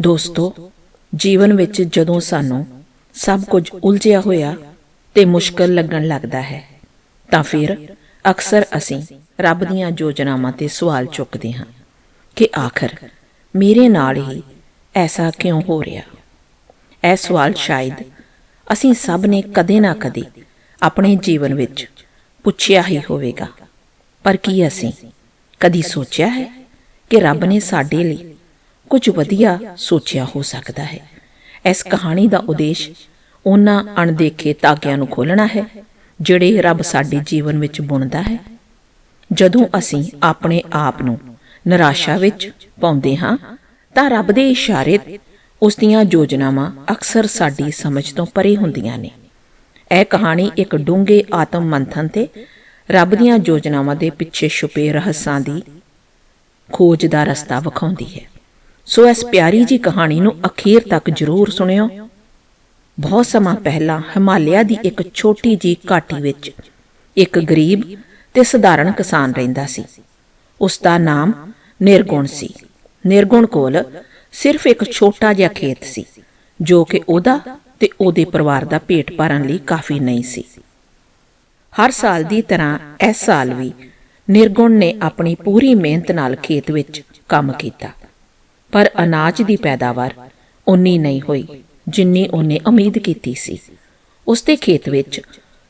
ਦੋਸਤੋ, ਜੀਵਨ ਵਿੱਚ ਜਦੋਂ ਸਾਨੂੰ ਸਭ ਕੁਝ ਉਲਝਿਆ ਹੋਇਆ ਤੇ ਮੁਸ਼ਕਲ ਲੱਗਣ ਲੱਗਦਾ ਹੈ, ਤਾਂ ਫਿਰ ਅਕਸਰ ਅਸੀਂ ਰੱਬ ਦੀਆਂ ਯੋਜਨਾਵਾਂ ਤੇ ਸਵਾਲ ਚੁੱਕਦੇ ਹਾਂ ਕਿ ਆਖਰ ਮੇਰੇ ਨਾਲ ਹੀ ਐਸਾ ਕਿਉਂ ਹੋ ਰਿਹਾ? ਇਹ ਸਵਾਲ ਸ਼ਾਇਦ ਅਸੀਂ ਸਭ ਨੇ ਕਦੇ ਨਾ ਕਦੇ ਆਪਣੇ ਜੀਵਨ ਵਿੱਚ ਪੁੱਛਿਆ ਹੀ ਹੋਵੇਗਾ। ਪਰ ਕੀ ਅਸੀਂ ਕਦੀ ਸੋਚਿਆ ਹੈ ਕਿ ਰੱਬ ਨੇ ਸਾਡੇ ਲਈ ਕੁਝ ਵਧੀਆ ਸੋਚਿਆ ਹੋ ਸਕਦਾ ਹੈ। ਇਸ ਕਹਾਣੀ ਦਾ ਉਦੇਸ਼ ਉਹਨਾਂ ਅਣਦੇਖੇ ਤਾਕਿਆਂ ਨੂੰ ਖੋਲਣਾ ਹੈ, ਜਿਹੜੇ ਰੱਬ ਸਾਡੇ ਜੀਵਨ ਵਿੱਚ ਬੁਣਦਾ ਹੈ। ਜਦੋਂ ਅਸੀਂ ਆਪਣੇ ਆਪ ਨੂੰ ਨਿਰਾਸ਼ਾ ਵਿੱਚ ਪਾਉਂਦੇ ਹਾਂ, ਤਾਂ ਰੱਬ ਦੇ ਇਸ਼ਾਰੇ ਉਸ ਦੀਆਂ ਯੋਜਨਾਵਾਂ ਅਕਸਰ ਸਾਡੀ ਸਮਝ ਤੋਂ ਪਰੇ ਹੁੰਦੀਆਂ ਨੇ। ਇਹ ਕਹਾਣੀ ਇੱਕ ਡੂੰਘੇ ਆਤਮ ਮੰਥਨ ਤੇ ਰੱਬ ਦੀਆਂ ਯੋਜਨਾਵਾਂ ਦੇ ਪਿੱਛੇ ਛੁਪੇ ਰਹੱਸਾਂ ਦੀ ਖੋਜ ਦਾ ਰਸਤਾ ਵਿਖਾਉਂਦੀ ਹੈ। ਸੋ ਇਸ ਪਿਆਰੀ ਜੀ ਕਹਾਣੀ ਨੂੰ ਅਖੀਰ ਤੱਕ ਜ਼ਰੂਰ ਸੁਣਿਓ। ਬਹੁਤ ਸਮਾਂ ਪਹਿਲਾਂ ਹਿਮਾਲਿਆ ਦੀ ਇੱਕ ਛੋਟੀ ਜੀ ਘਾਟੀ ਵਿੱਚ ਇੱਕ ਗਰੀਬ ਤੇ ਸਧਾਰਨ ਕਿਸਾਨ ਰਹਿੰਦਾ ਸੀ। ਉਸ ਦਾ ਨਾਮ ਨਿਰਗੁਣ ਸੀ। ਨਿਰਗੁਣ ਕੋਲ ਸਿਰਫ ਇੱਕ ਛੋਟਾ ਜਿਹਾ ਖੇਤ ਸੀ, ਜੋ ਕਿ ਉਹਦਾ ਤੇ ਉਹਦੇ ਪਰਿਵਾਰ ਦਾ ਪੇਟ ਭਰਨ ਲਈ ਕਾਫੀ ਨਹੀਂ ਸੀ। ਹਰ ਸਾਲ ਦੀ ਤਰ੍ਹਾਂ ਇਸ ਸਾਲ ਵੀ ਨਿਰਗੁਣ ਨੇ ਆਪਣੀ ਪੂਰੀ ਮਿਹਨਤ ਨਾਲ ਖੇਤ ਵਿੱਚ ਕੰਮ ਕੀਤਾ। ਪਰ ਅਨਾਜ ਦੀ ਪੈਦਾਵਾਰ ਉਨੀ ਨਹੀਂ ਹੋਈ ਜਿੰਨੀ ਉਹਨੇ ਉਮੀਦ ਕੀਤੀ ਸੀ। ਉਸ ਦੇ ਖੇਤ ਵਿੱਚ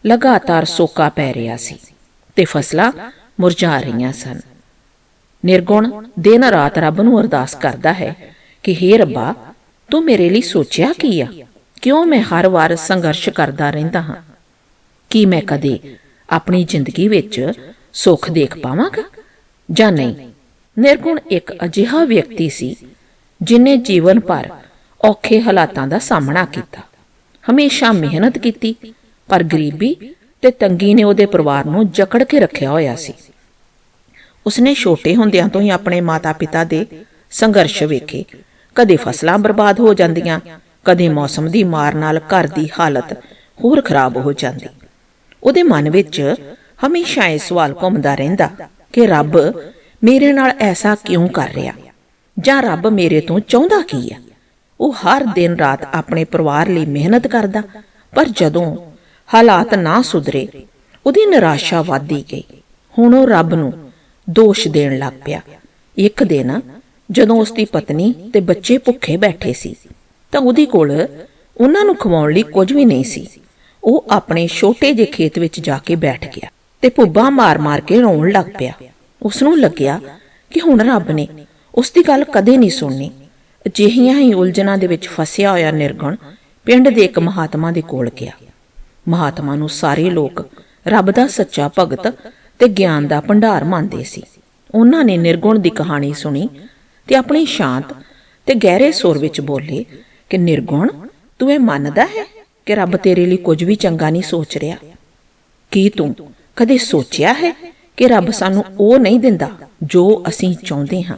ਲਗਾਤਾਰ ਸੋਕਾ ਪੈ ਰਿਹਾ ਸੀ ਤੇ ਫਸਲਾਂ ਮੁਰਝਾ ਰਹੀਆਂ ਸਨ। ਨਿਰਗੁਣ ਦਿਨ ਰਾਤ ਰੱਬ ਨੂੰ ਅਰਦਾਸ ਕਰਦਾ ਹੈ ਕਿ, ਹੇ ਰੱਬਾ, ਤੂੰ ਮੇਰੇ ਲਈ ਸੋਚਿਆ ਕੀ ਆ? ਕਿਉਂ ਮੈਂ ਹਰ ਵਾਰ ਸੰਘਰਸ਼ ਕਰਦਾ ਰਹਿੰਦਾ ਹਾਂ? ਕੀ ਮੈਂ ਕਦੇ ਆਪਣੀ ਜ਼ਿੰਦਗੀ ਵਿੱਚ ਸੁੱਖ ਦੇਖ ਪਾਵਾਂਗਾ ਜਾਂ ਨਹੀਂ? ਨਿਰਗੁਣ ਇੱਕ ਅਜਿਹਾ ਵਿਅਕਤੀ ਸੀ ਜਿਨੇ ਜੀਵਨ ਭਰ ਔਖੇ ਹਾਲਾਤਾਂ ਦਾ ਸਾਹਮਣਾ ਕੀਤਾ। ਹਮੇਸ਼ਾ ਮਿਹਨਤ ਕੀਤੀ, ਪਰ ਗਰੀਬੀ ਤੇ ਤੰਗੀ ਨੇ ਉਹਦੇ ਪਰਿਵਾਰ ਨੂੰ ਜਕੜ ਕੇ ਰੱਖਿਆ ਹੋਇਆ ਸੀ। ਉਸਨੇ ਛੋਟੇ ਹੁੰਦਿਆਂ ਤੋਂ ਹੀ ਆਪਣੇ ਮਾਤਾ-ਪਿਤਾ ਦੇ ਸੰਘਰਸ਼ ਵੇਖੇ। ਕਦੇ ਫਸਲਾਂ ਬਰਬਾਦ ਹੋ ਜਾਂਦੀਆਂ, ਕਦੇ ਮੌਸਮ ਦੀ ਮਾਰ ਨਾਲ ਘਰ ਦੀ ਹਾਲਤ ਹੋਰ ਖਰਾਬ ਹੋ ਜਾਂਦੀ। ਉਹਦੇ ਮਨ ਵਿੱਚ ਹਮੇਸ਼ਾ ਇਹ ਸਵਾਲ ਘੁੰਮਦਾ ਰਹਿੰਦਾ ਕਿ ਰੱਬ ਮੇਰੇ ਨਾਲ ਐਸਾ ਕਿਉਂ ਕਰ ਰਿਹਾ? ਜਾਂ ਰੱਬ ਮੇਰੇ ਤੋਂ ਚਾਹੁੰਦਾ ਕੀ ਹੈ ਉਹ ਹਰ ਦਿਨ ਰਾਤ ਆਪਣੇ ਪਰਿਵਾਰ ਲਈ ਮਿਹਨਤ ਕਰਦਾ, ਪਰ ਜਦੋਂ ਹਾਲਾਤ ਨਾ ਸੁਧਰੇ, ਉਹਦੀ ਨਿਰਾਸ਼ਾ ਵੱਧਦੀ ਗਈ। ਹੁਣ ਉਹ ਰੱਬ ਨੂੰ ਦੋਸ਼ ਦੇਣ ਲੱਗ ਪਿਆ। ਇੱਕ ਦਿਨ ਜਦੋਂ ਉਸ ਦੀ ਪਤਨੀ ਤੇ ਬੱਚੇ ਭੁੱਖੇ ਬੈਠੇ ਸੀ, ਤਾਂ ਉਹਦੇ ਕੋਲ ਉਹਨਾਂ ਨੂੰ ਖਵਾਉਣ ਲਈ ਕੁਝ ਵੀ ਨਹੀਂ ਸੀ। ਉਹ ਆਪਣੇ ਛੋਟੇ ਜਿਹੇ ਖੇਤ ਵਿੱਚ ਜਾ ਕੇ ਬੈਠ ਗਿਆ ਤੇ ਭੁੱਬਾ ਮਾਰ-ਮਾਰ ਕੇ ਰੋਣ ਲੱਗ ਪਿਆ। ਉਸ ਨੂੰ ਲੱਗਿਆ ਕਿ ਹੁਣ ਰੱਬ ਨੇ ਉਸ ਦੀ ਗੱਲ ਕਦੇ ਨਹੀਂ ਸੁਣਨੀ। ਅਜਿਹੀਆਂ ਹੀ ਉਲਝਣਾਂ ਦੇ ਵਿੱਚ ਫਸਿਆ ਹੋਇਆ ਨਿਰਗੁਣ ਪਿੰਡ ਦੇ ਇੱਕ ਮਹਾਤਮਾ ਦੇ ਕੋਲ ਗਿਆ। ਮਹਾਤਮਾ ਨੂੰ ਸਾਰੇ ਲੋਕ ਰੱਬ ਦਾ ਸੱਚਾ ਭਗਤ ਤੇ ਗਿਆਨ ਦਾ ਭੰਡਾਰ ਮੰਨਦੇ ਸੀ। ਉਹਨਾਂ ਨੇ ਨਿਰਗੁਣ ਦੀ ਕਹਾਣੀ ਸੁਣੀ ਤੇ ਆਪਣੇ ਸ਼ਾਂਤ ਤੇ ਗਹਿਰੇ ਸੁਰ ਵਿੱਚ ਬੋਲੇ ਕਿ, ਨਿਰਗੁਣ, ਤੂੰ ਇਹ ਮੰਨਦਾ ਹੈ ਕਿ ਰੱਬ ਤੇਰੇ ਲਈ ਕੁਝ ਵੀ ਚੰਗਾ ਨਹੀਂ ਸੋਚ ਰਿਹਾ? ਕੀ ਤੂੰ ਕਦੇ ਸੋਚਿਆ ਹੈ ਕਿ ਰੱਬ ਸਾਨੂੰ ਉਹ ਨਹੀਂ ਦਿੰਦਾ ਜੋ ਅਸੀਂ ਚਾਹੁੰਦੇ ਹਾਂ?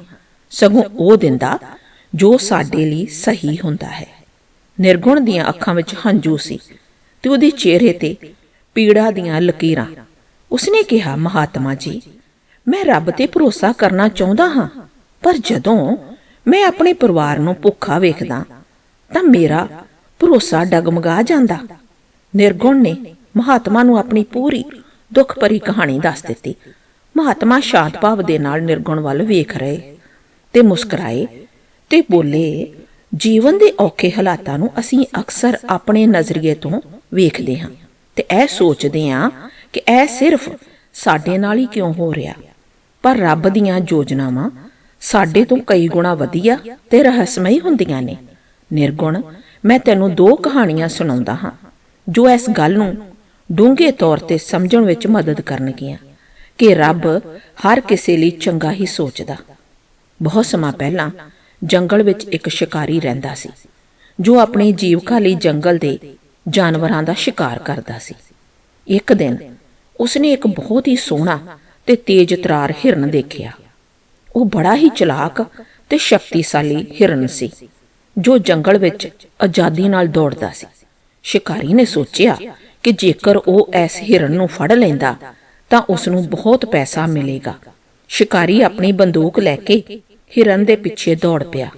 ਸਗੋਂ ਉਹ ਦਿੰਦਾ, ਜੋ ਸਾਡੇ ਲਈ ਸਹੀ ਹੁੰਦਾ ਹੈ। ਨਿਰਗੁਣ ਦੀਆਂ ਅੱਖਾਂ ਵਿੱਚ ਹੰਝੂ ਸੀ ਤੇ ਉਹਦੇ ਚਿਹਰੇ ਤੇ ਪੀੜਾ ਦੀਆਂ ਲਕੀਰਾਂ। ਉਸਨੇ ਕਿਹਾ, ਮਹਾਤਮਾ ਜੀ, ਮੈਂ ਰੱਬ ਤੇ ਭਰੋਸਾ ਕਰਨਾ ਚਾਹੁੰਦਾ ਹਾਂ, ਪਰ ਜਦੋਂ ਮੈਂ ਆਪਣੇ ਪਰਿਵਾਰ ਨੂੰ ਭੁੱਖਾ ਵੇਖਦਾ, ਤਾਂ ਮੇਰਾ ਭਰੋਸਾ ਡਗਮਗਾ ਜਾਂਦਾ। ਨਿਰਗੁਣ ਨੇ ਮਹਾਤਮਾ ਨੂੰ ਆਪਣੀ ਪੂਰੀ ਦੁੱਖ ਭਰੀ ਕਹਾਣੀ ਦੱਸ ਦਿੱਤੀ। ਮਹਾਤਮਾ ਸ਼ਾਂਤ ਭਾਵ ਦੇ ਨਾਲ ਨਿਰਗੁਣ ਵੱਲ ਵੇਖ ਰਹੇ। ਤੇ ਮੁਸਕਰਾਏ ਤੇ ਬੋਲੇ, ਜੀਵਨ ਦੇ ਔਖੇ ਹਾਲਾਤਾਂ ਨੂੰ ਅਸੀਂ ਅਕਸਰ ਆਪਣੇ ਨਜ਼ਰੀਏ ਤੋਂ ਵੇਖਦੇ ਹਾਂ ਤੇ ਇਹ ਸੋਚਦੇ ਹਾਂ ਕਿ ਇਹ ਸਿਰਫ ਸਾਡੇ ਨਾਲ ਹੀ ਕਿਉਂ ਹੋ ਰਿਹਾ। ਪਰ ਰੱਬ ਦੀਆਂ ਯੋਜਨਾਵਾਂ ਸਾਡੇ ਤੋਂ ਕਈ ਗੁਣਾ ਵਧੀਆ ਤੇ ਰਹੱਸਮਈ ਹੁੰਦੀਆਂ ਨੇ। ਨਿਰਗੁਣ, ਮੈਂ ਤੈਨੂੰ ਦੋ ਕਹਾਣੀਆਂ ਸੁਣਾਉਂਦਾ ਹਾਂ, ਜੋ ਇਸ ਗੱਲ ਨੂੰ ਡੂੰਘੇ ਤੌਰ ਤੇ ਸਮਝਣ ਵਿੱਚ ਮਦਦ ਕਰਨਗੀਆਂ ਕਿ ਰੱਬ ਹਰ ਕਿਸੇ ਲਈ ਚੰਗਾ ਹੀ ਸੋਚਦਾ। ਬਹੁਤ ਸਮਾਂ ਪਹਿਲਾਂ ਜੰਗਲ ਵਿੱਚ ਇੱਕ ਸ਼ਿਕਾਰੀ ਰਹਿੰਦਾ ਸੀ, ਜੋ ਆਪਣੇ ਜੀਵਕਾ ਲਈ ਜੰਗਲ ਦੇ ਜਾਨਵਰਾਂ ਦਾ ਸ਼ਿਕਾਰ ਕਰਦਾ ਸੀ। ਇੱਕ ਦਿਨ ਉਸਨੇ ਇੱਕ ਬਹੁਤ ਹੀ ਸੋਹਣਾ ਤੇ ਤੇਜ਼ ਤਰਾਰ ਹਿਰਨ ਦੇਖਿਆ। ਉਹ ਬੜਾ ਹੀ ਚਲਾਕ ਤੇ ਸ਼ਕਤੀਸ਼ਾਲੀ ਹਿਰਨ ਸੀ, ਜੋ ਜੰਗਲ ਵਿੱਚ ਆਜ਼ਾਦੀ ਨਾਲ ਦੌੜਦਾ ਸੀ। ਸ਼ਿਕਾਰੀ ਨੇ ਸੋਚਿਆ ਕਿ ਜੇਕਰ ਉਹ ਇਸ ਹਿਰਨ ਨੂੰ ਫੜ ਲੈਂਦਾ ਤਾਂ ਉਸ ਨੂੰ ਬਹੁਤ ਪੈਸਾ ਮਿਲੇਗਾ। ਸ਼ਿਕਾਰੀ ਆਪਣੀ ਬੰਦੂਕ ਲੈ ਕੇ ਹਿਰਨ ਦੇ ਪਿੱਛੇ ਦੌੜ ਪਿਆ।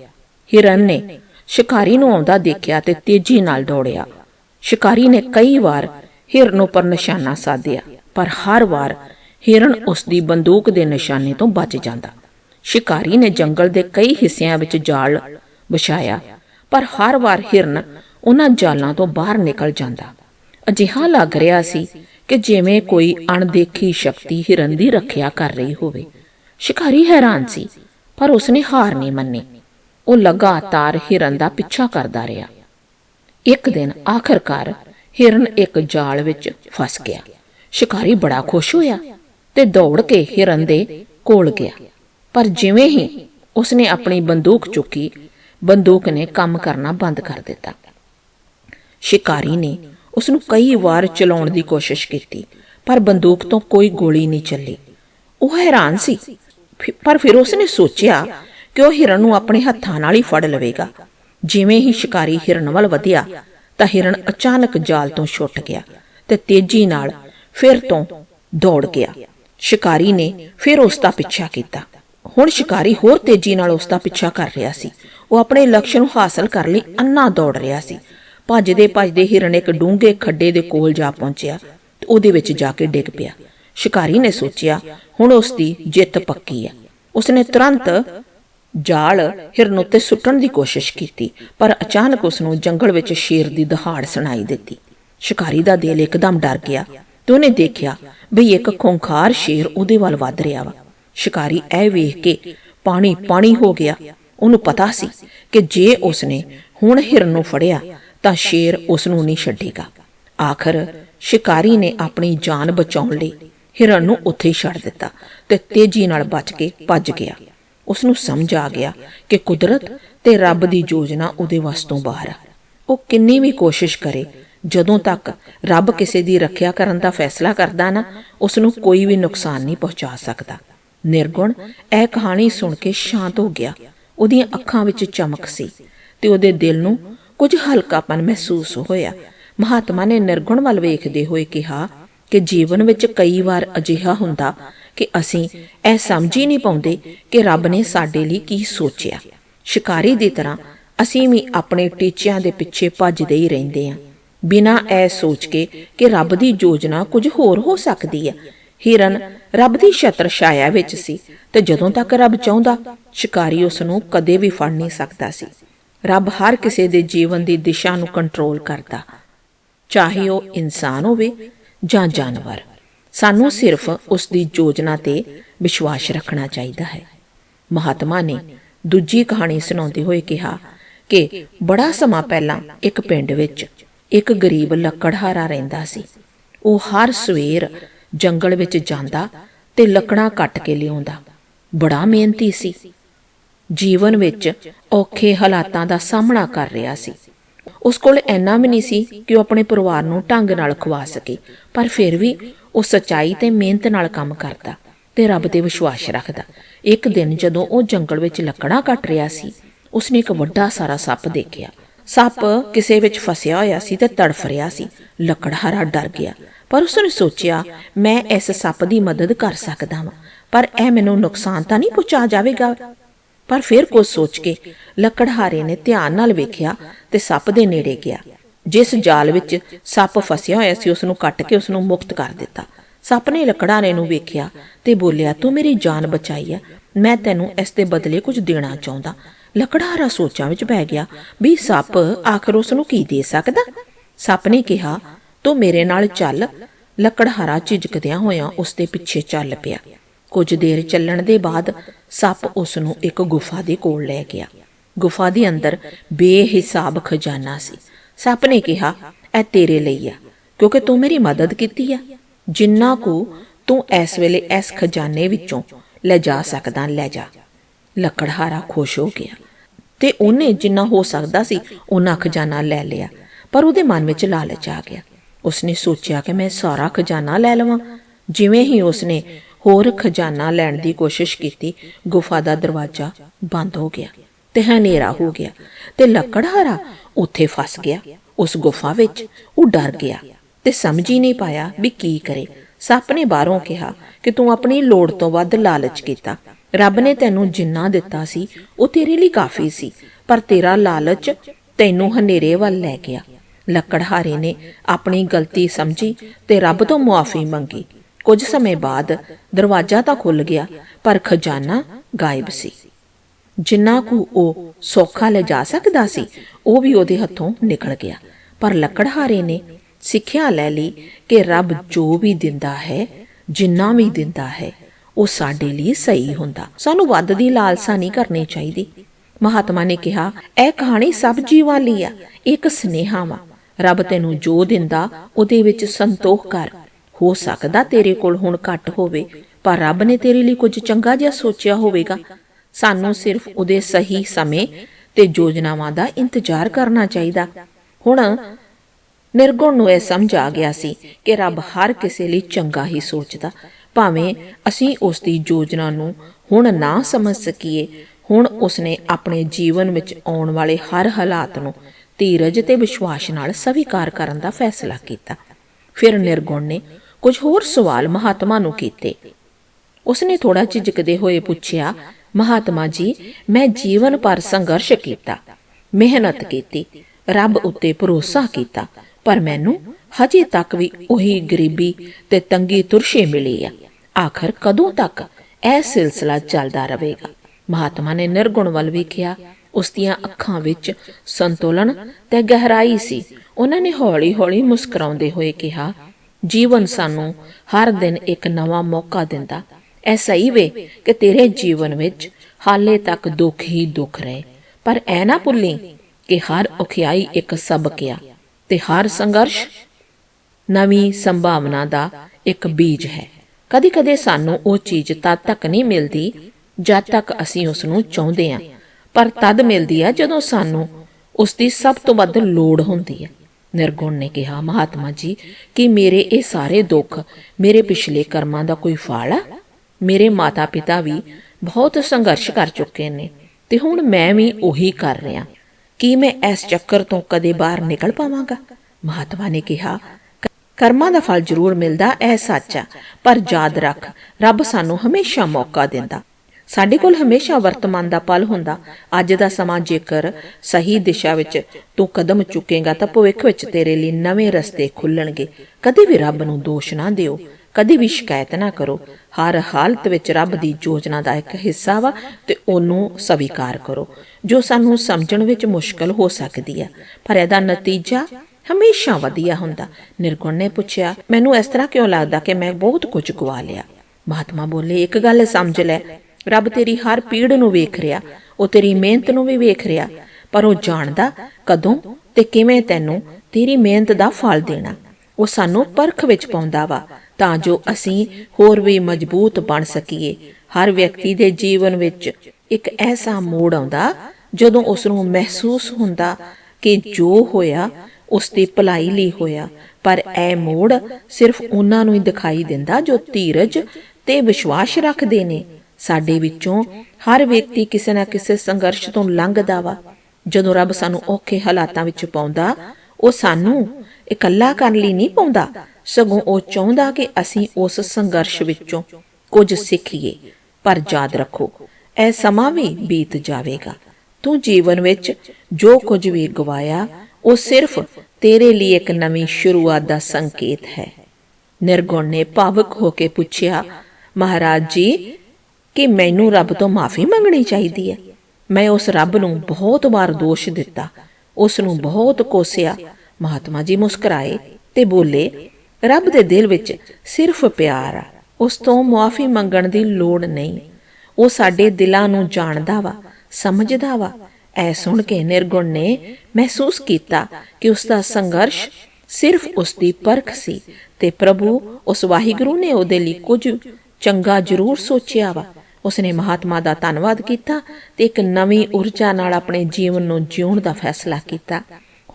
ਹਿਰਨ ਨੇ ਸ਼ਿਕਾਰੀ ਨੂੰ ਆਉਂਦਾ ਦੇਖਿਆ ਤੇ ਤੇਜ਼ੀ ਨਾਲ ਦੌੜਿਆ। ਸ਼ਿਕਾਰੀ ਨੇ ਕਈ ਵਾਰ ਹਿਰਨ ਉੱਪਰ ਨਿਸ਼ਾਨਾ ਸਾਧਿਆ, ਪਰ ਹਰ ਵਾਰ ਹਿਰਨ ਉਸ ਦੀ ਬੰਦੂਕ ਦੇ ਨਿਸ਼ਾਨੇ ਤੋਂ ਬਚ ਜਾਂਦਾ। ਸ਼ਿਕਾਰੀ ਨੇ ਜੰਗਲ ਦੇ ਕਈ ਹਿੱਸਿਆਂ ਵਿੱਚ ਜਾਲ ਵਿਛਾਇਆ, ਪਰ ਹਰ ਵਾਰ ਹਿਰਨ ਉਹਨਾਂ ਜਾਲਾਂ ਤੋਂ ਬਾਹਰ ਨਿਕਲ ਜਾਂਦਾ। ਅਜਿਹਾ ਲੱਗ ਰਿਹਾ ਸੀ ਕਿ ਜਿਵੇਂ ਕੋਈ ਅਣਦੇਖੀ ਸ਼ਕਤੀ ਹਿਰਨ ਦੀ ਰੱਖਿਆ ਕਰ ਰਹੀ ਹੋਵੇ। ਸ਼ਿਕਾਰੀ ਹੈਰਾਨ ਸੀ ਪਰ ਉਸਨੇ ਹਾਰ ਨਹੀਂ ਮੰਨੀ। ਉਹ ਲਗਾਤਾਰ ਹਿਰਨ ਦਾ ਪਿੱਛਾ ਕਰਦਾ ਰਿਹਾ। ਇੱਕ ਦਿਨ ਆਖਰਕਾਰ ਹਿਰਨ ਇੱਕ ਜਾਲ ਵਿੱਚ ਫਸ ਗਿਆ। ਸ਼ਿਕਾਰੀ ਬੜਾ ਖੁਸ਼ ਹੋਇਆ ਤੇ ਦੌੜ ਕੇ ਹਿਰਨ ਦੇ ਕੋਲ ਗਿਆ। ਪਰ ਜਿਵੇਂ ਹੀ ਉਸਨੇ ਆਪਣੀ ਬੰਦੂਕ ਚੁੱਕੀ, ਬੰਦੂਕ ਨੇ ਕੰਮ ਕਰਨਾ ਬੰਦ ਕਰ ਦਿੱਤਾ। ਸ਼ਿਕਾਰੀ ਨੇ ਉਸ ਨੂੰ ਕਈ ਵਾਰ ਚਲਾਉਣ ਦੀ ਕੋਸ਼ਿਸ਼ ਕੀਤੀ, ਪਰ ਬੰਦੂਕ ਤੋਂ ਕੋਈ ਗੋਲੀ ਨਹੀਂ ਚੱਲੀ। ਉਹ ਹੈਰਾਨ ਸੀ ਪਰ ਫਿਰ ਉਸਨੇ ਸੋਚਿਆ ਕਿ ਉਹ ਹਿਰਨ ਨੂੰ ਆਪਣੇ ਹੱਥਾਂ ਨਾਲ ਹੀ ਫੜ ਲਵੇਗਾ। ਜਿਵੇਂ ਹੀ ਸ਼ਿਕਾਰੀ ਹਿਰਨ ਵੱਲ ਵਧਿਆ, ਤਾਂ ਹਿਰਨ ਅਚਾਨਕ ਜਾਲ ਤੋਂ ਛੁੱਟ ਗਿਆ ਤੇ ਤੇਜ਼ੀ ਨਾਲ ਫਿਰ ਤੋਂ ਦੌੜ ਗਿਆ। ਸ਼ਿਕਾਰੀ ਨੇ ਫਿਰ ਉਸ ਦਾ ਪਿੱਛਾ ਕੀਤਾ। ਹੁਣ ਸ਼ਿਕਾਰੀ ਹੋਰ ਤੇਜ਼ੀ ਨਾਲ ਉਸ ਦਾ ਪਿੱਛਾ ਕਰ ਰਿਹਾ ਸੀ। ਉਹ ਆਪਣੇ ਲਕਸ਼ ਨੂੰ ਹਾਸਲ ਕਰਨ ਲਈ ਅੰਨਾ ਦੌੜ ਰਿਹਾ ਸੀ। ਭੱਜਦੇ ਭੱਜਦੇ ਹਿਰਨ ਇੱਕ ਡੂੰਘੇ ਖੱਡੇ ਦੇ ਕੋਲ ਜਾ ਪਹੁੰਚਿਆ ਤੇ ਉਹਦੇ ਵਿੱਚ ਜਾ ਕੇ ਡਿੱਗ ਪਿਆ। ਸ਼ਿਕਾਰੀ ਨੇ ਸੋਚਿਆ, ਹੁਣ ਉਸ ਦੀ ਜਿੱਤ ਪੱਕੀ ਹੈ ਉਸਨੇ ਤੁਰੰਤ ਜਾਲ ਹਿਰਨ ਉੱਤੇ ਸੁੱਟਣ ਦੀ ਕੋਸ਼ਿਸ਼ ਕੀਤੀ, ਪਰ ਅਚਾਨਕ ਉਸ ਨੂੰ ਜੰਗਲ ਵਿੱਚ ਸ਼ੇਰ ਦੀ ਦਹਾੜ ਸੁਣਾਈ ਦਿੱਤੀ। ਸ਼ਿਕਾਰੀ ਦਾ ਦਿਲ ਇੱਕਦਮ ਡਰ ਗਿਆ ਤੇ ਉਹਨੇ ਦੇਖਿਆ ਵੀ ਇੱਕ ਖੁੰਖਾਰ ਸ਼ੇਰ ਉਹਦੇ ਵੱਲ ਵੱਧ ਰਿਹਾ ਵਾ। ਸ਼ਿਕਾਰੀ ਇਹ ਵੇਖ ਕੇ ਪਾਣੀ ਪਾਣੀ ਹੋ ਗਿਆ। ਉਹਨੂੰ ਪਤਾ ਸੀ ਕਿ ਜੇ ਉਸਨੇ ਹੁਣ ਹਿਰਨ ਨੂੰ ਫੜਿਆ ਤਾਂ ਸ਼ੇਰ ਉਸ ਨੂੰ ਨਹੀਂ ਛੱਡੇਗਾ। ਆਖਰ ਸ਼ਿਕਾਰੀ ਨੇ ਆਪਣੀ ਜਾਨ ਬਚਾਉਣ ਲਈ ਹਿਰਨ ਨੂੰ ਉੱਥੇ ਹੀ ਛੱਡ ਦਿੱਤਾ ਤੇ ਤੇਜ਼ੀ ਨਾਲ ਬਚ ਕੇ ਭੱਜ ਗਿਆ। ਉਸ ਨੂੰ ਸਮਝ ਆ ਗਿਆ ਕਿ ਕੁਦਰਤ ਤੇ ਰੱਬ ਦੀ ਯੋਜਨਾ ਉਹਦੇ ਵੱਸ ਤੋਂ ਬਾਹਰ ਆ। ਉਹ ਕਿੰਨੀ ਵੀ ਕੋਸ਼ਿਸ਼ ਕਰੇ, ਜਦੋਂ ਤੱਕ ਰੱਬ ਕਿਸੇ ਦੀ ਰੱਖਿਆ ਕਰਨ ਦਾ ਫੈਸਲਾ ਕਰਦਾ ਨਾ ਉਸ ਨੂੰ ਕੋਈ ਵੀ ਨੁਕਸਾਨ ਨਹੀਂ ਪਹੁੰਚਾ ਸਕਦਾ। ਨਿਰਗੁਣ ਇਹ ਕਹਾਣੀ ਸੁਣ ਕੇ ਸ਼ਾਂਤ ਹੋ ਗਿਆ। ਉਹਦੀਆਂ ਅੱਖਾਂ ਵਿੱਚ ਚਮਕ ਸੀ ਤੇ ਉਹਦੇ ਦਿਲ ਨੂੰ ਕੁਝ ਹਲਕਾਪਨ ਮਹਿਸੂਸ ਹੋਇਆ। ਮਹਾਤਮਾ ਨੇ ਨਿਰਗੁਣ ਵੱਲ ਵੇਖਦੇ ਹੋਏ ਕਿਹਾ ਕਿ ਜੀਵਨ ਵਿੱਚ ਕਈ ਵਾਰ ਅਜਿਹਾ ਹੁੰਦਾ ਕਿ ਅਸੀਂ ਇਹ ਸਮਝ ਹੀ ਨਹੀਂ ਪਾਉਂਦੇ ਕਿ ਰੱਬ ਨੇ ਸਾਡੇ ਲਈ ਕੀ ਸੋਚਿਆ। ਸ਼ਿਕਾਰੀ ਦੀ ਤਰ੍ਹਾਂ ਅਸੀਂ ਵੀ ਆਪਣੇ ਟੀਚਿਆਂ ਦੇ ਪਿੱਛੇ ਭੱਜਦੇ ਹੀ ਰਹਿੰਦੇ ਹਾਂ। ਬਿਨਾਂ ਇਹ ਸੋਚ ਕੇ ਕਿ ਰੱਬ ਦੀ ਯੋਜਨਾ ਕੁਝ ਹੋਰ ਹੋ ਸਕਦੀ ਹੈ। ਹਿਰਨ ਰੱਬ ਦੀ ਛਤਰ ਛਾਇਆ ਵਿੱਚ ਸੀ ਤੇ ਜਦੋਂ ਤੱਕ ਰੱਬ ਚਾਹੁੰਦਾ, ਸ਼ਿਕਾਰੀ ਉਸ ਨੂੰ ਕਦੇ ਵੀ ਫੜ ਨਹੀਂ ਸਕਦਾ ਸੀ। ਰੱਬ ਹਰ ਕਿਸੇ ਦੇ ਜੀਵਨ ਦੀ ਦਿਸ਼ਾ ਨੂੰ ਕੰਟਰੋਲ ਕਰਦਾ। ਚਾਹੇ ਉਹ ਇਨਸਾਨ ਹੋਵੇ ਜਾਂ ਜਾਨਵਰ। ਸਾਨੂੰ ਸਿਰਫ ਉਸ ਦੀ ਯੋਜਨਾ ਤੇ ਵਿਸ਼ਵਾਸ ਰੱਖਣਾ ਚਾਹੀਦਾ ਹੈ। ਮਹਾਤਮਾ ਨੇ ਦੂਜੀ ਕਹਾਣੀ ਸੁਣਾਉਂਦੇ ਹੋਏ ਕਿਹਾ ਕਿ ਬੜਾ ਸਮਾਂ ਪਹਿਲਾਂ ਇੱਕ ਪਿੰਡ ਵਿੱਚ ਇੱਕ ਗਰੀਬ ਲੱਕੜਹਾਰਾ ਰਹਿੰਦਾ ਸੀ। ਉਹ ਹਰ ਸਵੇਰ ਜੰਗਲ ਵਿੱਚ ਜਾਂਦਾ ਤੇ ਲੱਕੜਾਂ ਕੱਟ ਕੇ ਲਿਆਉਂਦਾ। ਬੜਾ ਮਿਹਨਤੀ ਸੀ। ਜੀਵਨ ਵਿੱਚ ਔਖੇ ਹਾਲਾਤਾਂ ਦਾ ਸਾਹਮਣਾ ਕਰ ਰਿਹਾ ਸੀ। ਉਸ ਕੋਲ ਇੰਨਾ ਵੀ ਨਹੀਂ ਸੀ ਕਿ ਉਹ ਆਪਣੇ ਪਰਿਵਾਰ ਨੂੰ ਢੰਗ ਨਾਲ ਖਵਾ ਸਕੇ ਪਰ ਫਿਰ ਵੀ ਉਹ ਸਚਾਈ ਤੇ ਮਿਹਨਤ ਨਾਲ ਕੰਮ ਕਰਦਾ ਤੇ ਰੱਬ ਤੇ ਵਿਸ਼ਵਾਸ ਰੱਖਦਾ। ਇੱਕ ਦਿਨ ਜਦੋਂ ਉਹ ਜੰਗਲ ਵਿੱਚ ਲੱਕੜਾਂ ਕੱਟ ਰਿਹਾ ਸੀ, ਉਸਨੇ ਇੱਕ ਵੱਡਾ ਸਾਰਾ ਸੱਪ ਦੇਖਿਆ। ਸੱਪ ਕਿਸੇ ਵਿੱਚ ਫਸਿਆ ਹੋਇਆ ਸੀ ਤੇ ਤੜਫ ਰਿਹਾ ਸੀ। ਲੱਕੜਹਾਰਾ ਡਰ ਗਿਆ, ਪਰ ਉਸਨੇ ਸੋਚਿਆ, ਮੈਂ ਇਸ ਸੱਪ ਦੀ ਮਦਦ ਕਰ ਸਕਦਾ ਹਾਂ ਪਰ ਇਹ ਮੈਨੂੰ ਨੁਕਸਾਨ ਤਾਂ ਨਹੀਂ ਪਹੁੰਚਾ ਜਾਵੇਗਾ? ਪਰ ਫਿਰ ਕੁਝ ਸੋਚ ਕੇ ਲੱਕੜਹਾਰੇ ਨੇ ਧਿਆਨ ਨਾਲ ਵੇਖਿਆ ਤੇ ਸੱਪ ਦੇ ਨੇੜੇ ਗਿਆ। ਜਿਸ ਜਾਲ ਵਿੱਚ ਸੱਪ ਫਸਿਆ ਹੋਇਆ ਸੀ ਉਸ ਨੂੰ ਕੱਟ ਕੇ ਉਸ ਨੂੰ ਮੁਕਤ ਕਰ ਦਿੱਤਾ। ਸੱਪ ਨੇ ਲੱਕੜਹਾਰੇ ਨੂੰ ਵੇਖਿਆ ਤੇ ਬੋਲਿਆ, ਤੂੰ ਮੇਰੀ ਜਾਨ ਬਚਾਈ ਹੈ ਮੈਂ ਤੈਨੂੰ ਇਸ ਦੇ ਬਦਲੇ ਕੁਝ ਦੇਣਾ ਚਾਹੁੰਦਾ। ਲੱਕੜਹਾਰਾ ਸੋਚਾਂ ਵਿੱਚ ਪੈ ਗਿਆ, ਵੀ ਸੱਪ ਆਖਰ ਉਸ ਨੂੰ ਕੀ ਦੇ ਸਕਦਾ? ਸੱਪ ਨੇ ਕਿਹਾ, ਤੂੰ ਮੇਰੇ ਨਾਲ ਚੱਲ। ਲੱਕੜਹਾਰਾ ਝਿਜਕਦਿਆਂ ਹੋਇਆਂ ਉਸ ਦੇ ਪਿੱਛੇ ਚੱਲ ਪਿਆ। ਕੁਝ ਦੇਰ ਚੱਲਣ ਦੇ ਬਾਅਦ ਸੱਪ ਉਸ ਨੂੰ ਇੱਕ ਗੁਫਾ ਦੇ ਕੋਲ ਲੈ ਗਿਆ। ਗੁਫਾ ਦੇ ਅੰਦਰ ਬੇਹਿਸਾਬ ਖਜ਼ਾਨਾ ਸੀ। ਸੱਪ ਨੇ ਕਿਹਾ, ਇਹ ਤੇਰੇ ਲਈ ਆ, ਕਿਉਂਕਿ ਤੂੰ ਮੇਰੀ ਮਦਦ ਕੀਤੀ ਆ। ਜਿੰਨਾ ਕੁ ਤੂੰ ਇਸ ਵੇਲੇ ਇਸ ਖਜ਼ਾਨੇ ਵਿੱਚੋਂ ਲੈ ਜਾ ਸਕਦਾ, ਲੈ ਜਾ। ਲੱਕੜਹਾਰਾ ਖੁਸ਼ ਹੋ ਗਿਆ ਤੇ ਉਹਨੇ ਜਿੰਨਾ ਹੋ ਸਕਦਾ ਸੀ ਉਹਨਾਂ ਖਜ਼ਾਨਾ ਲੈ ਲਿਆ, ਪਰ ਉਹਦੇ ਮਨ ਵਿੱਚ ਲਾਲਚ ਆ ਗਿਆ। ਉਸਨੇ ਸੋਚਿਆ ਕਿ ਮੈਂ ਸਾਰਾ ਖਜ਼ਾਨਾ ਲੈ ਲਵਾਂ। ਜਿਵੇਂ ਹੀ ਉਸਨੇ ਹੋਰ ਖਜ਼ਾਨਾ ਲੈਣ ਦੀ ਕੋਸ਼ਿਸ਼ ਕੀਤੀ, ਗੁਫਾ ਦਾ ਦਰਵਾਜ਼ਾ ਬੰਦ ਹੋ ਗਿਆ। ਤੇ ਹਨੇਰਾ ਹੋ ਗਿਆ ਤੇ ਲੱਕੜਹਾਰਾ ਉੱਥੇ ਫਸ ਗਿਆ। ਉਸ ਗੁਫਾ ਵਿੱਚ ਉਹ ਡਰ ਗਿਆ ਤੇ ਸਮਝ ਹੀ ਨਹੀਂ ਪਾਇਆ ਵੀ ਕੀ ਕਰੇ। ਸੱਪ ਨੇ ਬਾਹਰੋਂ ਕਿਹਾ ਕਿ ਤੂੰ ਆਪਣੀ ਲੋੜ ਤੋਂ ਵੱਧ ਲਾਲਚ ਕੀਤਾ। ਰੱਬ ਨੇ ਤੈਨੂੰ ਜਿੰਨਾ ਦਿੱਤਾ ਸੀ, ਉਹ ਤੇਰੇ ਲਈ ਕਾਫੀ ਸੀ, ਪਰ ਤੇਰਾ ਲਾਲਚ ਤੈਨੂੰ ਹਨੇਰੇ ਵੱਲ ਲੈ ਗਿਆ। ਲੱਕੜਹਾਰੇ ਨੇ ਆਪਣੀ ਗਲਤੀ ਸਮਝੀ ਤੇ ਰੱਬ ਤੋਂ ਮੁਆਫੀ ਮੰਗੀ। ਕੁਝ ਸਮੇਂ ਬਾਅਦ ਦਰਵਾਜ਼ਾ ਤਾਂ ਖੁੱਲ ਗਿਆ, ਪਰ ਖਜ਼ਾਨਾ ਗਾਇਬ ਸੀ। ਜਿੰਨਾ ਕੁ ਉਹ ਸੌਖਾ ਲੈ ਜਾ ਸਕਦਾ ਸੀ, ਉਹ ਵੀ ਉਹਦੇ ਹੱਥੋਂ ਨਿਕਲ ਗਿਆ। ਪਰ ਲੱਕੜਹਾਰੇ ਨੇ ਸਿੱਖਿਆ ਲੈ ਲਈ ਕਿ ਰੱਬ ਜੋ ਵੀ ਦਿੰਦਾ ਹੈ, ਜਿੰਨਾ ਵੀ ਦਿੰਦਾ ਹੈ, ਉਹ ਸਾਡੇ ਲਈ ਸਹੀ ਹੁੰਦਾ। ਸਾਨੂੰ ਵੱਧ ਦੀ ਲਾਲਸਾ ਨਹੀਂ ਕਰਨੀ ਚਾਹੀਦੀ। ਮਹਾਤਮਾ ਨੇ ਕਿਹਾ, ਇਹ ਕਹਾਣੀ ਸਭ ਜੀਵਾਂ ਲਈ ਆ ਇੱਕ ਸਨੇਹਾ ਵਾ। ਰੱਬ ਤੈਨੂੰ ਜੋ ਦਿੰਦਾ, ਉਹਦੇ ਵਿੱਚ ਸੰਤੋਖ ਕਰ। ਹੋ ਸਕਦਾ ਤੇਰੇ ਕੋਲ ਹੁਣ ਘੱਟ ਹੋਵੇ, ਪਰ ਰੱਬ ਨੇ ਤੇਰੇ ਲਈ ਕੁਝ ਚੰਗਾ ਜਿਹਾ ਸੋਚਿਆ ਹੋਵੇਗਾ। ਸਾਨੂੰ ਸਿਰਫ ਉਹਦੇ ਸਹੀ ਸਮੇਂ ਤੇ ਯੋਜਨਾਵਾਂ ਦਾ ਇੰਤਜ਼ਾਰ ਕਰਨਾ ਚਾਹੀਦਾ। ਹੁਣ ਨਿਰਗੁਣ ਨੂੰ ਇਹ ਸਮਝ ਆ ਗਿਆ ਸੀ ਕਿ ਰੱਬ ਹਰ ਕਿਸੇ ਲਈ ਚੰਗਾ ਹੀ ਸੋਚਦਾ। ਭਾਵੇਂ ਅਸੀਂ ਉਸ ਦੀ ਯੋਜਨਾ ਨੂੰ ਹੁਣ ਨਾ ਸਮਝ ਸਕੀਏ, ਹੁਣ ਉਸਨੇ ਆਪਣੇ ਜੀਵਨ ਵਿੱਚ ਆਉਣ ਵਾਲੇ ਹਰ ਹਾਲਾਤ ਨੂੰ ਧੀਰਜ ਤੇ ਵਿਸ਼ਵਾਸ ਨਾਲ ਸਵੀਕਾਰ ਕਰਨ ਦਾ ਫੈਸਲਾ ਕੀਤਾ। ਫਿਰ ਨਿਰਗੁਣ ਨੇ ਕੁਝ ਹੋਰ ਸਵਾਲ ਮਹਾਤਮਾ ਨੂੰ ਕੀਤੇ। ਉਸਨੇ ਥੋੜਾ ਝਿਜਕਦੇ ਹੋਏ ਪੁੱਛਿਆ ਮਹਾਤਮਾ ਜੀ, ਮੈਂ ਜੀਵਨ ਭਰ ਸੰਘਰਸ਼ ਕੀਤਾ, ਮਿਹਨਤ ਕੀਤੀ, ਰੱਬ ਉੱਤੇ ਭਰੋਸਾ ਕੀਤਾ, ਪਰ ਮੈਨੂੰ ਹਜੇ ਤੱਕ ਵੀ ਉਹੀ ਗਰੀਬੀ ਤੇ ਤੰਗੀ ਤੁਰਸ਼ੇ ਮਿਲੀ ਆ। ਆਖਰ ਕਦੋਂ ਤੱਕ ਇਹ ਸਿਲਸਿਲਾ ਚੱਲਦਾ ਰਹੇਗਾ? ਮਹਾਤਮਾ ਨੇ ਨਿਰਗੁਣ ਵੱਲ ਵੇਖਿਆ, ਉਸ ਦੀਆਂ ਅੱਖਾਂ ਵਿੱਚ ਸੰਤੁਲਨ ਤੇ ਗਹਿਰਾਈ ਸੀ। ਉਹਨਾਂ ਨੇ ਹੌਲੀ-ਹੌਲੀ ਮੁਸਕਰਾਉਂਦੇ ਹੋਏ ਕਿਹਾ, ਜੀਵਨ ਸਾਨੂੰ ਹਰ ਦਿਨ ਇੱਕ ਨਵਾਂ ਮੌਕਾ ਦਿੰਦਾ ਐਸਾ ਹੀ ਵੇ ਕਿ ਤੇਰੇ ਜੀਵਨ ਵਿੱਚ ਹਾਲੇ ਤੱਕ ਦੁੱਖ ਹੀ ਦੁੱਖ ਰਹੇ। ਪਰ ਐ ਨਾ ਭੁੱਲੀ ਕਿ ਹਰ ਔਖਿਆਈ ਇੱਕ ਸਬਕ ਆ ਤੇ ਹਰ ਸੰਘਰਸ਼ ਨਵੀਂ ਸੰਭਾਵਨਾ ਦਾ ਇੱਕ ਬੀਜ ਹੈ। ਕਦੀ-ਕਦੇ ਸਾਨੂੰ ਉਹ ਚੀਜ਼ ਤਦ ਤੱਕ ਨਹੀਂ ਮਿਲਦੀ ਜਦ ਤੱਕ ਅਸੀਂ ਉਸ ਨੂੰ ਚਾਹੁੰਦੇ ਹਾਂ। ਪਰ ਤਦ ਮਿਲਦੀ ਹੈ ਜਦੋਂ ਸਾਨੂੰ ਉਸ ਦੀ ਸਭ ਤੋਂ ਵੱਧ ਲੋੜ ਹੁੰਦੀ ਹੈ। ਨਿਰਗੁਣ ਨੇ ਕਿਹਾ, ਮਹਾਤਮਾ ਜੀ, ਕਿ ਮੇਰੇ ਇਹ ਸਾਰੇ ਦੁੱਖ ਮੇਰੇ ਪਿਛਲੇ ਕਰਮਾਂ ਦਾ ਕੋਈ ਫਲ ਆ? ਮੇਰੇ ਮਾਤਾ-ਪਿਤਾ ਵੀ ਬਹੁਤ ਸੰਘਰਸ਼ ਕਰ ਚੁੱਕੇ ਨੇ ਤੇ ਹੁਣ ਮੈਂ ਵੀ ਉਹੀ ਕਰ ਰਿਹਾ। ਕੀ ਮੈਂ ਇਸ ਚੱਕਰ ਤੋਂ ਕਦੇ ਬਾਹਰ ਨਿਕਲ ਪਾਵਾਂਗਾ? ਮਹਾਤਮਾ ਨੇ ਕਿਹਾ ਕਰਮਾਂ ਦਾ ਫਲ ਜ਼ਰੂਰ ਮਿਲਦਾ, ਇਹ ਸੱਚ ਆ, ਪਰ ਯਾਦ ਰੱਖ, ਰੱਬ ਸਾਨੂੰ ਹਮੇਸ਼ਾ ਮੌਕਾ ਦਿੰਦਾ। ਸਾਡੇ ਕੋਲ ਹਮੇਸ਼ਾ ਵਰਤਮਾਨ ਦਾ ਪਲ ਹੁੰਦਾ। ਅੱਜ ਦਾ ਸਮਾਂ ਜੇਕਰ ਸਹੀ ਦਿਸ਼ਾ ਵਿੱਚ ਤੂੰ ਕਦਮ ਚੁੱਕੇਗਾ ਤਾਂ ਭਵਿੱਖ ਵਿੱਚ ਤੇਰੇ ਲਈ ਨਵੇਂ ਰਸਤੇ ਖੁੱਲਣਗੇ। ਕਦੇ ਵੀ ਰੱਬ ਨੂੰ ਦੋਸ਼ ਨਾ ਦਿਓ। ਕਦੇ ਵੀ ਸ਼ਿਕਾਇਤ ਨਾ ਕਰੋ। ਹਰ ਹਾਲਤ ਵਿੱਚ ਰੱਬ ਦੀ ਯੋਜਨਾ ਦਾ ਇੱਕ ਹਿੱਸਾ ਵਾ ਤੇ ਉਹਨੂੰ ਸਵੀਕਾਰ ਕਰੋ, ਜੋ ਸਾਨੂੰ ਸਮਝਣ ਵਿੱਚ ਮੁਸ਼ਕਲ ਹੋ ਸਕਦੀ ਹੈ ਪਰ ਇਹਦਾ ਨਤੀਜਾ ਹਮੇਸ਼ਾ ਵਧੀਆ ਹੁੰਦਾ। ਨਿਰਗੁਣ ਨੇ ਪੁੱਛਿਆ, ਮੈਨੂੰ ਇਸ ਤਰ੍ਹਾਂ ਕਿਉਂ ਲੱਗਦਾ ਕਿ ਮੈਂ ਬਹੁਤ ਕੁਝ ਗਵਾ ਲਿਆ? ਮਹਾਤਮਾ ਬੋਲੇ, ਇੱਕ ਗੱਲ ਸਮਝ ਲੈ, ਰੱਬ ਤੇਰੀ ਹਰ ਪੀੜ ਨੂੰ ਵੇਖ ਰਿਹਾ, ਉਹ ਤੇਰੀ ਮਿਹਨਤ ਨੂੰ ਵੀ ਵੇਖ ਰਿਹਾ, ਪਰ ਉਹ ਜਾਣਦਾ ਕਦੋਂ ਤੇ ਕਿਵੇਂ ਤੈਨੂੰ ਤੇਰੀ ਮਿਹਨਤ ਦਾ ਫਲ ਦੇਣਾ। ਉਹ ਸਾਨੂੰ ਪਰਖ ਵਿੱਚ ਪਾਉਂਦਾ ਵਾ। ਤਾਂ ਜੋ ਅਸੀਂ ਹੋਰ ਵੀ ਮਜ਼ਬੂਤ ਬਣ ਸਕੀਏ। ਹਰ ਵਿਅਕਤੀ ਦੇ ਜੀਵਨ ਵਿੱਚ ਇੱਕ ਐਸਾ ਮੋੜ ਆਉਂਦਾ, ਜਦੋਂ ਉਸ ਨੂੰ ਮਹਿਸੂਸ ਹੁੰਦਾ ਕਿ ਜੋ ਹੋਇਆ ਉਸ ਦੀ ਭਲਾਈ ਲਈ ਹੋਇਆ। ਪਰ ਇਹ ਮੋੜ ਸਿਰਫ ਉਹਨਾਂ ਨੂੰ ਹੀ ਦਿਖਾਈ ਦਿੰਦਾ ਜੋ ਧੀਰਜ ਤੇ ਵਿਸ਼ਵਾਸ ਰੱਖਦੇ ਨੇ। ਸਾਡੇ ਵਿੱਚੋਂ ਹਰ ਵਿਅਕਤੀ ਕਿਸੇ ਨਾ ਕਿਸੇ ਸੰਘਰਸ਼ ਤੋਂ ਲੰਘਦਾ ਵਾ। ਜਦੋਂ ਰੱਬ ਸਾਨੂੰ ਔਖੇ ਹਾਲਾਤਾਂ ਵਿੱਚ ਪਾਉਂਦਾ, ਉਹ ਸਾਨੂੰ ਇਕੱਲਾ ਕਰਨ ਲਈ ਨਹੀਂ ਪਾਉਂਦਾ। ਸਗੋਂ ਉਹ ਚਾਹੁੰਦਾ ਕਿ ਅਸੀਂ ਉਸ ਸੰਘਰਸ਼ ਵਿੱਚੋਂ ਕੁਝ ਸਿੱਖੀਏ, ਪਰ ਯਾਦ ਰੱਖੋ, ਇਹ ਸਮਾਂ ਵੀ ਬੀਤ ਜਾਵੇਗਾ। ਤੂੰ ਜੀਵਨ ਵਿੱਚ ਜੋ ਕੁਝ ਵੀ ਗਵਾਇਆ, ਉਹ ਸਿਰਫ ਤੇਰੇ ਲਈ ਇੱਕ ਨਵੀਂ ਸ਼ੁਰੂਆਤ ਦਾ ਸੰਕੇਤ ਹੈ। ਨਿਰਗੁਣ ਨੇ ਭਾਵਕ ਹੋ ਕੇ ਪੁੱਛਿਆ, ਮਹਾਰਾਜ ਜੀ, ਕਿ ਮੈਨੂੰ ਰੱਬ ਤੋਂ ਮਾਫੀ ਮੰਗਣੀ ਚਾਹੀਦੀ ਹੈ? ਮੈਂ ਉਸ ਰੱਬ ਨੂੰ ਬਹੁਤ ਵਾਰ ਦੋਸ਼ ਦਿੱਤਾ, ਉਸ ਨੂੰ ਬਹੁਤ ਕੋਸਿਆ। ਮਹਾਤਮਾ ਜੀ ਮੁਸਕਰਾਏ ਤੇ ਬੋਲੇ ਰੱਬ ਦੇ ਦਿਲ ਵਿੱਚ ਸਿਰਫ ਪਿਆਰ ਆ। ਉਸ ਤੋਂ ਮਾਫੀ ਮੰਗਣ ਦੀ ਲੋੜ ਨਹੀਂ। ਉਹ ਸਾਡੇ ਦਿਲਾਂ ਨੂੰ ਜਾਣਦਾ ਵਾ, ਸਮਝਦਾ ਵਾ। ਐ ਸੁਣ ਕੇ ਨਿਰਗੁਣ ਨੇ ਮਹਿਸੂਸ ਕੀਤਾ ਕਿ ਉਸ ਦਾ ਸੰਘਰਸ਼ ਸਿਰਫ ਉਸ ਦੀ ਪਰਖ ਸੀ ਤੇ ਪ੍ਰਭੂ ਉਸ ਵਾਹਿਗੁਰੂ ਨੇ ਉਹਦੇ ਲਈ ਕੁਝ ਚੰਗਾ ਜ਼ਰੂਰ ਸੋਚਿਆ ਵਾ। ਉਸਨੇ ਮਹਾਤਮਾ ਦਾ ਧੰਨਵਾਦ ਕੀਤਾ ਤੇ ਇੱਕ ਨਵੀਂ ਊਰਜਾ ਨਾਲ ਆਪਣੇ ਜੀਵਨ ਨੂੰ ਜਿਉਣ ਦਾ ਫੈਸਲਾ ਕੀਤਾ।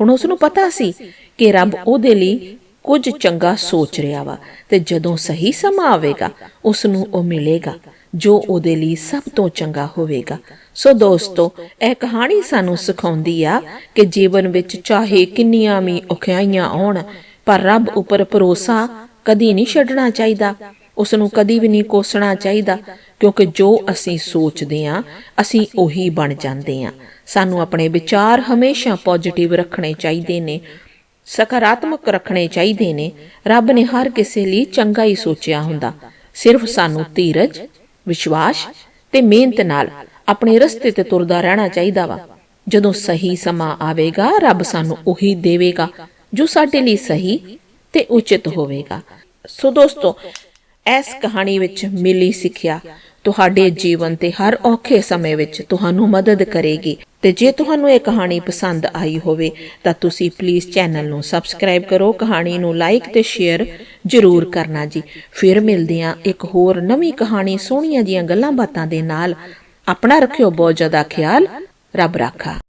ਹੁਣ ਉਸ ਨੂੰ ਪਤਾ ਸੀ ਕਿ ਰੱਬ ਉਹਦੇ ਲਈ ਕੁਝ ਚੰਗਾ ਸੋਚ ਰਿਹਾ ਵਾ ਤੇ ਜਦੋਂ ਸਹੀ ਸਮਾਂ ਆਵੇਗਾ ਉਸ ਨੂੰ ਉਹ ਮਿਲੇਗਾ, ਜੋ ਉਹਦੇ ਲਈ ਸਭ ਤੋਂ ਚੰਗਾ ਹੋਵੇਗਾ। ਸੋ ਦੋਸਤੋ, ਇਹ ਕਹਾਣੀ ਸਾਨੂੰ ਸਿਖਾਉਂਦੀ ਆ ਕਿ ਜੀਵਨ ਵਿੱਚ ਚਾਹੇ ਕਿੰਨੀਆਂ ਵੀ ਔਖਿਆਈਆਂ ਆਉਣ ਪਰ ਰੱਬ ਉੱਪਰ ਭਰੋਸਾ ਕਦੀ ਨਹੀਂ ਛੱਡਣਾ ਚਾਹੀਦਾ। ਉਸ ਨੂੰ ਕਦੀ ਵੀ ਨਹੀਂ ਕੋਸਣਾ ਚਾਹੀਦਾ, ਕਿਉਂਕਿ ਜੋ ਅਸੀਂ ਸੋਚਦੇ ਹਾਂ ਅਸੀਂ ਉਹੀ ਬਣ ਜਾਂਦੇ ਹਾਂ ਸਾਨੂੰ ਆਪਣੇ ਵਿਚਾਰ ਹਮੇਸ਼ਾ ਪੋਜ਼ਿਟਿਵ ਰੱਖਣੇ ਚਾਹੀਦੇ ਨੇ ਸਕਾਰਾਤਮਕ ਰੱਖਣੇ ਚਾਹੀਦੇ ਨੇ। ਰੱਬ ਨੇ ਹਰ ਕਿਸੇ ਲਈ ਚੰਗਾ ਹੀ ਸੋਚਿਆ ਹੁੰਦਾ। ਸਿਰਫ ਸਾਨੂੰ ਧੀਰਜ, ਵਿਸ਼ਵਾਸ ਤੇ ਮਿਹਨਤ ਨਾਲ ਆਪਣੇ ਰਸਤੇ ਤੇ ਤੁਰਦਾ ਰਹਿਣਾ ਚਾਹੀਦਾ ਵਾ। ਜਦੋਂ ਸਹੀ ਸਮਾਂ ਆਵੇਗਾ, ਰੱਬ ਸਾਨੂੰ ਉਹੀ ਦੇਵੇਗਾ ਜੋ ਸਾਡੇ ਲਈ ਸਹੀ ਤੇ ਉਚਿਤ ਹੋਵੇਗਾ। ਸੋ ਦੋਸਤੋ, ਇਸ ਕਹਾਣੀ ਵਿੱਚ ਮਿਲੀ ਸਿੱਖਿਆ ਤੁਹਾਡੇ ਜੀਵਨ ਤੇ ਹਰ ਔਖੇ ਸਮੇਂ ਵਿੱਚ ਤੁਹਾਨੂੰ ਮਦਦ ਕਰੇਗੀ। ਤੇ ਜੇ ਤੁਹਾਨੂੰ ਇਹ ਕਹਾਣੀ ਪਸੰਦ ਆਈ ਹੋਵੇ, ਤਾਂ ਤੁਸੀਂ ਪਲੀਜ਼ ਚੈਨਲ ਨੂੰ ਸਬਸਕ੍ਰਾਈਬ ਕਰੋ, ਕਹਾਣੀ ਨੂੰ ਲਾਈਕ ਤੇ ਸ਼ੇਅਰ ਜ਼ਰੂਰ ਕਰਨਾ ਜੀ। ਫਿਰ ਮਿਲਦੇ ਹਾਂ ਇੱਕ ਹੋਰ ਨਵੀਂ ਕਹਾਣੀ ਸੋਹਣੀਆਂ ਜੀਆਂ ਗੱਲਾਂ ਬਾਤਾਂ ਦੇ ਨਾਲ। ਆਪਣਾ ਰੱਖਿਓ ਬਹੁਤ ਜ਼ਿਆਦਾ ਖਿਆਲ, ਰੱਬ ਰਾਖਾ।